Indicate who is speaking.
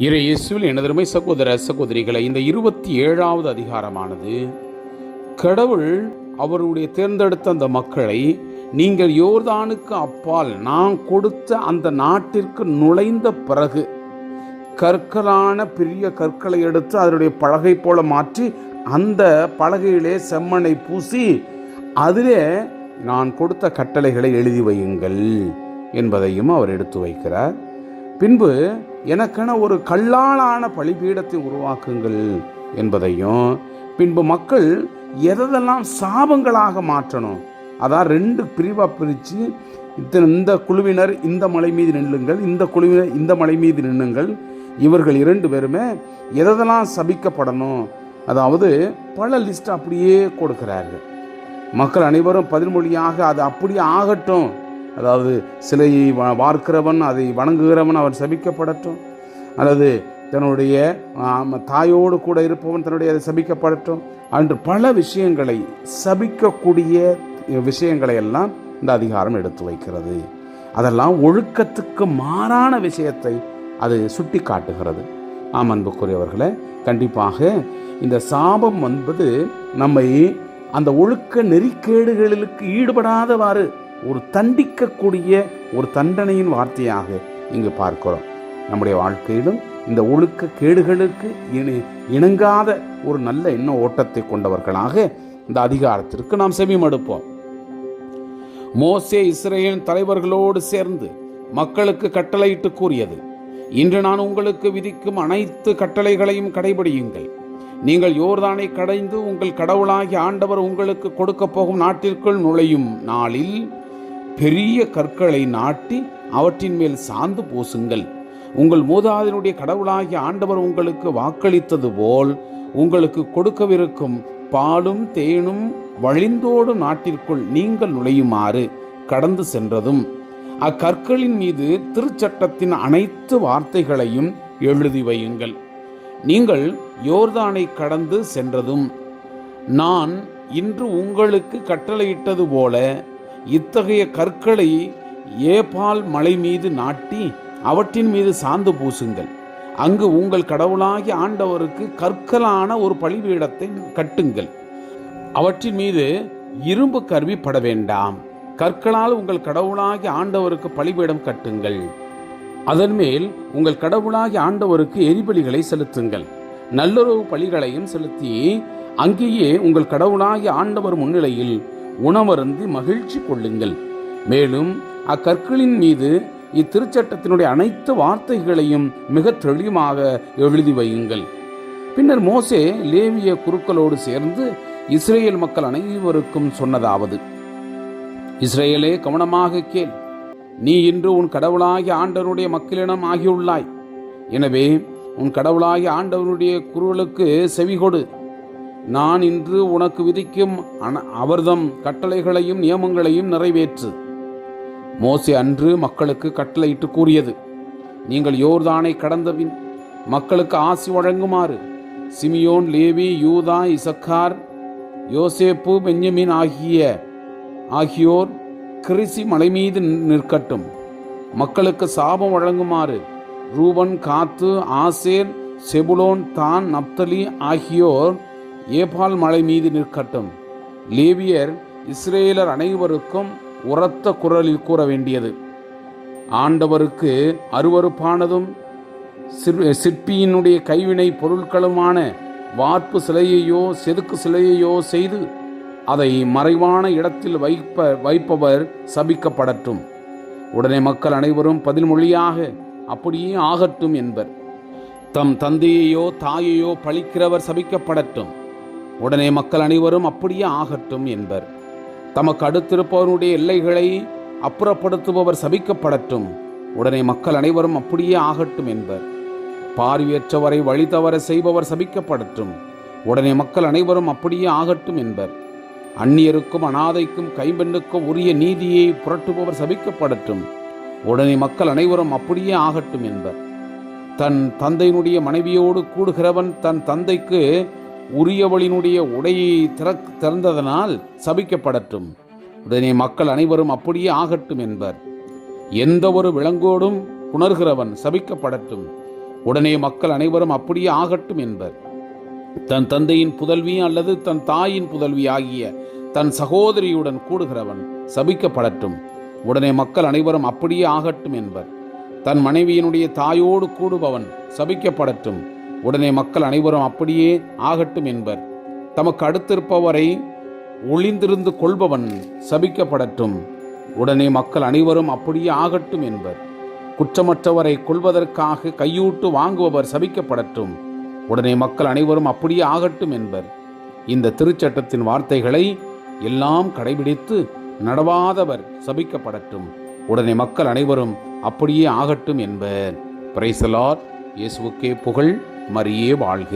Speaker 1: இரு இயேசுவில் எனதருமை சகோதர சகோதரிகளை இந்த இருபத்தி ஏழாவது அதிகாரமானது கடவுள் அவருடைய தேர்ந்தெடுத்த அந்த மக்களை நீங்கள் யோர்தானுக்கு அப்பால் நான் கொடுத்த அந்த நாட்டிற்கு நுழைந்த பிறகு கற்களான பெரிய கற்களை எடுத்து அதனுடைய பலகை போல மாற்றி அந்த பலகையிலே செம்மனை பூசி அதிலே நான் கொடுத்த கட்டளைகளை எழுதி வையுங்கள் என்பதையும் அவர் எடுத்து வைக்கிறார். பின்பு எனக்கென ஒரு கல்லாலான பலிபீடத்தை உருவாக்குங்கள் என்பதையும் பின்பு மக்கள் எதெல்லாம் சாபங்களாக மாற்றணும் அதான் ரெண்டு பிரிவாக பிரித்து இத்தனை இந்த குழுவினர் இந்த மலை மீது நில்லுங்கள் இந்த குழுவினர் இந்த மலை மீது நின்னுங்கள் இவர்கள் இரண்டு பேருமே எதெல்லாம் சபிக்கப்படணும் அதாவது பல லிஸ்ட் அப்படியே கொடுக்கிறார்கள். மக்கள் அனைவரும் பதில்மொழியாக அது அப்படியே ஆகட்டும். அதாவது சிலையை வ- வார்க்கிறவன் அதை வணங்குகிறவன் அவன் சபிக்கப்படட்டும். அல்லது தன்னுடைய தாயோடு கூட இருப்பவன் தன்னுடைய அதை சபிக்கப்படட்டும். அன்று பல விஷயங்களை சபிக்கக்கூடிய விஷயங்களை எல்லாம் இந்த அதிகாரம் எடுத்து வைக்கிறது. அதெல்லாம் ஒழுக்கத்துக்கு மாறான விஷயத்தை அது சுட்டி காட்டுகிறது ஆம் அன்புக்குரியவர்களை கண்டிப்பாக இந்த சாபம் என்பது நம்மை அந்த ஒழுக்க நெறிக்கேடுகளுக்கு ஈடுபடாதவாறு ஒரு தண்டிக்கக்கூடிய ஒரு தண்டனையின் வார்த்தையாக இங்கு பார்க்கிறோம். நம்முடைய வாழ்க்கையிலும் இந்த ஒழுக்க கேடுகளுக்கு இணை இணங்காத ஒரு நல்ல எண்ண ஓட்டத்தை கொண்டவர்களாக இந்த அதிகாரத்திற்கு நாம் செவிமடுப்போம். மோசே இஸ்ரேலின் தலைவர்களோடு சேர்ந்து மக்களுக்கு கட்டளையிட்டு கூறியது இன்று நான் உங்களுக்கு விதிக்கும் அனைத்து கட்டளைகளையும் கடைபிடியுங்கள். நீங்கள் யோர்தானை கடைந்து உங்கள் கடவுளாகி ஆண்டவர் உங்களுக்கு கொடுக்கப் போகும் நாட்டிற்குள் நுழையும் நாளில் பெரிய கற்களை நாட்டி அவற்றின் மேல் சாந்து பூசுங்கள். உங்கள் மூதாதனுடைய கடவுளாகிய ஆண்டவர் உங்களுக்கு வாக்களித்தது போல் உங்களுக்கு கொடுக்கவிருக்கும் பாலும் தேனும் வழிந்தோடும் நாட்டிற்குள் நீங்கள் நுழையுமாறு கடந்து சென்றதும் அக்கற்களின் மீது திருச்சட்டத்தின் அனைத்து வார்த்தைகளையும் எழுதி வையுங்கள். நீங்கள் யோர்தானை கடந்து சென்றதும் நான் இன்று உங்களுக்கு கட்டளையிட்டது போல இத்தகைய கற்களை ஏபால் மலை மீது நாட்டி அவற்றின் மீது சாந்து பூசுங்கள். அங்கு உங்கள் கடவுளாகி ஆண்டவருக்கு கற்களான ஒரு பழிபீடத்தை கட்டுங்கள். அவற்றின் மீது இரும்பு கருவி பட வேண்டாம். கற்களால் உங்கள் கடவுளாகி ஆண்டவருக்கு பழிபீடம் கட்டுங்கள். அதன் மேல் உங்கள் கடவுளாகி ஆண்டவருக்கு எரிபலிகளை செலுத்துங்கள். நல்லுறவு பலிகளையும் செலுத்தி அங்கேயே உங்கள் கடவுளாகி ஆண்டவர் முன்னிலையில் உணவருந்தி மகிழ்ச்சி கொள்ளுங்கள். மேலும் அக்கற்களின் மீது இத்திருச்சட்டத்தினுடைய அனைத்து வார்த்தைகளையும் மிக தெளிவாக எழுதி வையுங்கள். பின்னர் மோசே லேவிய குருக்களோடு சேர்ந்து இஸ்ரேல் மக்கள் அனைவருக்கும் சொன்னதாவது இஸ்ரேலே கவனமாக கேள். நீ இன்று உன் கடவுளாகிய ஆண்டவனுடைய மக்களிடம் ஆகியுள்ளாய். எனவே உன் கடவுளாகிய ஆண்டவனுடைய குரலுக்கு செவிகொடு. நான் இன்று உனக்கு விதிக்கும் அன- அவர்தம் கட்டளைகளையும் நியமங்களையும் நிறைவேற்று. மோசே அன்று மக்களுக்கு கட்டளையிட்டு கூறியது நீங்கள் யோர்தானை கடந்தபின் மக்களுக்கு ஆசி வழங்குமாறு சிமியோன் லேவி யூதா இசக்கார் யோசேப்பு பெஞ்சமின் ஆகிய ஆகியோர் கிரிசி மலை மீது நிற்கட்டும். மக்களுக்கு சாபம் வழங்குமாறு ரூபன் காத்து ஆசேர் செபுலோன் தான் நப்தலி ஆகியோர் ஏபால் மலை மீது நிற்கட்டும். லேவியர் இஸ்ரேலர் அனைவருக்கும் உரத்த குரலில் கூற வேண்டியது ஆண்டவருக்கு அருவருப்பானதும் சிற்பியினுடைய கைவினை பொருட்களுமான வார்ப்பு சிலையையோ செதுக்கு சிலையையோ செய்து அதை மறைவான இடத்தில் வைப்ப வைப்பவர் சபிக்கப்படட்டும். உடனே மக்கள் அனைவரும் பதில்மொழியாக அப்படியே ஆகட்டும் என்பர். தம் தந்தையையோ தாயையோ பழிக்கிறவர் சபிக்கப்படட்டும். உடனே மக்கள் அனைவரும் அப்படியே ஆகட்டும் என்பர். தமக்கு அடுத்திருப்பவருடைய எல்லைகளை அப்புறப்படுத்துபவர் சபிக்கப்படட்டும். உடனே மக்கள் அனைவரும் அப்படியே ஆகட்டும் என்பர். பார்வையற்றவரை வழி தவற செய்பவர் சபிக்கப்படட்டும். உடனே மக்கள் அனைவரும் அப்படியே ஆகட்டும் என்பர். அந்நியருக்கும் அனாதைக்கும் கைம்பெண்ணுக்கும் உரிய நீதியை புரட்டுபவர் சபிக்கப்படட்டும். உடனே மக்கள் அனைவரும் அப்படியே ஆகட்டும் என்பர். தன் தந்தையினுடைய மனைவியோடு கூடுகிறவன் தன் தந்தைக்கு உரியவளினுடைய உடையை திறக் திறந்ததனால் சபிக்கப்படட்டும். உடனே மக்கள் அனைவரும் அப்படியே ஆகட்டும் என்பர். எந்த ஒரு விலங்கோடும் புணர்கிறவன் சபிக்கப்படட்டும். உடனே மக்கள் அனைவரும் அப்படியே ஆகட்டும் என்பர். தன் தந்தையின் புதல்வி அல்லது தன் தாயின் புதல்வி ஆகிய தன் சகோதரியுடன் கூடுகிறவன் சபிக்கப்படட்டும். உடனே மக்கள் அனைவரும் அப்படியே ஆகட்டும் என்பர். தன் மனைவியினுடைய தாயோடு கூடுபவன் சபிக்கப்படட்டும். உடனே மக்கள் அனைவரும் அப்படியே ஆகட்டும் என்பர். தமக்கு அடுத்திருப்பவரை ஒளிந்திருந்து கொள்பவன் சபிக்கப்படட்டும். உடனே மக்கள் அனைவரும் அப்படியே ஆகட்டும் என்பர். குற்றமற்றவரை கொள்வதற்காக கையூட்டு வாங்குபவர் சபிக்கப்படட்டும். உடனே மக்கள் அனைவரும் அப்படியே ஆகட்டும் என்பர். இந்த திருச்சட்டத்தின் வார்த்தைகளை எல்லாம் கடைபிடித்து நடவாதவர் சபிக்கப்படட்டும். உடனே மக்கள் அனைவரும் அப்படியே ஆகட்டும் என்பர். பிரைசலார் இயேசுவுக்கே புகழ். மரியே வாழ்க